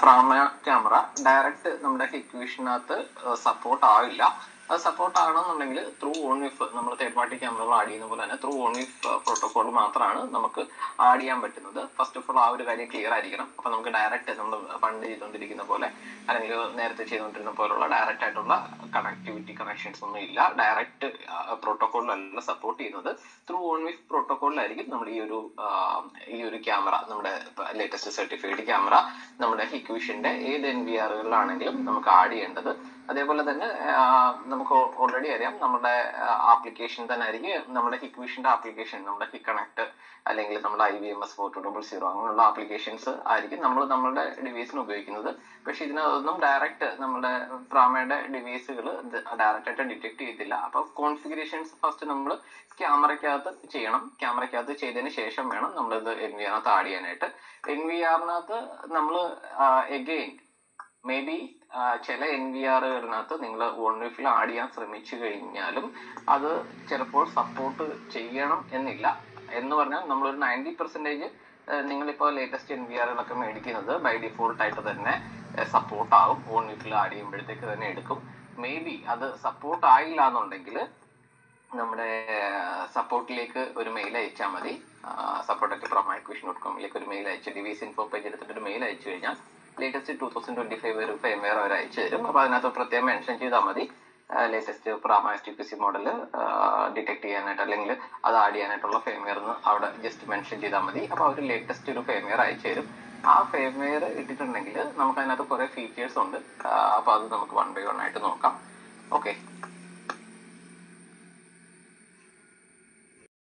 ഫ്രാമ camera direct നമ്മുടെ ഹെക്വിഷനകത്ത് support ആവില്ല. അത് സപ്പോർട്ട് ആകണമെന്നുണ്ടെങ്കിൽ ത്രൂ ഓൺ വിഫ് നമ്മൾ തേർഡ് പാർട്ടി ക്യാമറകൾ ആഡ് ചെയ്യുന്ന പോലെ തന്നെ ത്രൂ ഓൺ വിഫ് പ്രോട്ടോകോൾ മാത്രമാണ് നമുക്ക് ആഡ് ചെയ്യാൻ പറ്റുന്നത്. ഫസ്റ്റ് ഓഫ് ഓൾ ആ ഒരു കാര്യം ക്ലിയർ ആയിരിക്കണം. അപ്പൊ നമുക്ക് ഡയറക്റ്റ് നമ്മൾ പണ്ട് ചെയ്തുകൊണ്ടിരിക്കുന്ന പോലെ അല്ലെങ്കിൽ നേരത്തെ ചെയ്തുകൊണ്ടിരുന്ന പോലുള്ള ഡയറക്റ്റ് ആയിട്ടുള്ള കണക്ടിവിറ്റി കണക്ഷൻസ് ഒന്നും ഇല്ല. ഡയറക്റ്റ് പ്രോട്ടോകോളിലല്ല സപ്പോർട്ട് ചെയ്യുന്നത്. ത്രൂ ഓൺ വിഫ് പ്രോട്ടോകോളിലായിരിക്കും നമ്മൾ ഈ ഒരു ഈ ഒരു ക്യാമറ നമ്മുടെ ലേറ്റസ്റ്റ് സർട്ടിഫൈഡ് ക്യാമറ നമ്മുടെ ഹിക്വിഷന്റെ ഏത് എൻ വി ആറുകളിലാണെങ്കിലും നമുക്ക് ആഡ് ചെയ്യേണ്ടത്. അതേപോലെ തന്നെ നമുക്ക് ഓൾറെഡി അറിയാം നമ്മുടെ ആപ്ലിക്കേഷൻ തന്നെ ആയിരിക്കും. നമ്മുടെ ഹിക്വിഷന്റെ ആപ്ലിക്കേഷൻ നമ്മുടെ ഹിക് കണക്ട് അല്ലെങ്കിൽ നമ്മുടെ I V M S four two double zero അങ്ങനെയുള്ള ആപ്ലിക്കേഷൻസ് ആയിരിക്കും നമ്മൾ നമ്മുടെ ഡിവൈസിന് ഉപയോഗിക്കുന്നത്. പക്ഷെ ഇതിനൊന്നും ഡയറക്റ്റ് നമ്മുടെ പ്രാമയുടെ ഡിവൈസുകൾ ഡയറക്റ്റ് ആയിട്ട് ഡിറ്റക്ട് ചെയ്തില്ല അപ്പൊ കോൺഫിഗറേഷൻസ് ഫസ്റ്റ് നമ്മൾ ക്യാമറയ്ക്കകത്ത് ചെയ്യണം. ക്യാമറയ്ക്കകത്ത് ചെയ്തതിന് ശേഷം വേണം നമ്മൾ ഇത് എൻ വി ആറിനകത്ത് ആഡ് ചെയ്യാനായിട്ട് എൻ വി ആറിനകത്ത് നമ്മൾ എഗെയിൻ മേ ബി ചില എൻ വി ആറുകളിനകത്ത് നിങ്ങൾ വൺവിഫിൽ ആഡ് ചെയ്യാൻ ശ്രമിച്ചു കഴിഞ്ഞാലും അത് ചിലപ്പോൾ സപ്പോർട്ട് ചെയ്യണം എന്നില്ല. എന്ന് പറഞ്ഞാൽ നമ്മളൊരു നയന്റി പെർസെന്റേജ് നിങ്ങളിപ്പോൾ ലേറ്റസ്റ്റ് എൻ വി ആറുകളൊക്കെ മേടിക്കുന്നത് ബൈ ഡിഫോൾട്ട് ആയിട്ട് തന്നെ സപ്പോർട്ട് ആവും. വൺവിഫിൽ ആഡ് ചെയ്യുമ്പോഴത്തേക്ക് തന്നെ എടുക്കും. മേ ബി അത് സപ്പോർട്ട് ആയില്ല എന്നുണ്ടെങ്കിൽ നമ്മുടെ സപ്പോർട്ടിലേക്ക് ഒരു മെയിൽ അയച്ചാൽ മതി. സപ്പോർട്ടൊക്കെ പ്രൊമൈക്വിഷൻ ഡോട്ട് കോമിലേക്ക് ഒരു മെയിൽ അയച്ച് ഡിവൈസ് ഇൻഫോ പേജ് എടുത്തിട്ട് ഒരു മെയിൽ അയച്ചു കഴിഞ്ഞാൽ latest two thousand twenty five ഒരു ഫെയർവെയർ അവർ അയച്ചു തരും. അപ്പൊ അതിനകത്ത് പ്രത്യേകം മെൻഷൻ ചെയ്താൽ മതി. Latest പ്രാമ S T P C model detect ചെയ്യാനായിട്ട് അല്ലെങ്കിൽ അത് ആഡ് ചെയ്യാനായിട്ടുള്ള ഫെയർവെയർ എന്ന് അവിടെ ജസ്റ്റ് മെൻഷൻ ചെയ്താൽ മതി. അപ്പൊ അവർ ലേറ്റസ്റ്റ് ഒരു ഫെയർവെയർ അയച്ചു തരും. ആ ഫെയർവെയർ ഇട്ടിട്ടുണ്ടെങ്കിൽ നമുക്ക് അതിനകത്ത് കുറെ ഫീച്ചേഴ്സ് ഉണ്ട്. അപ്പൊ അത് നമുക്ക് വൺ ബൈ വൺ ആയിട്ട് നോക്കാം. ഓക്കെ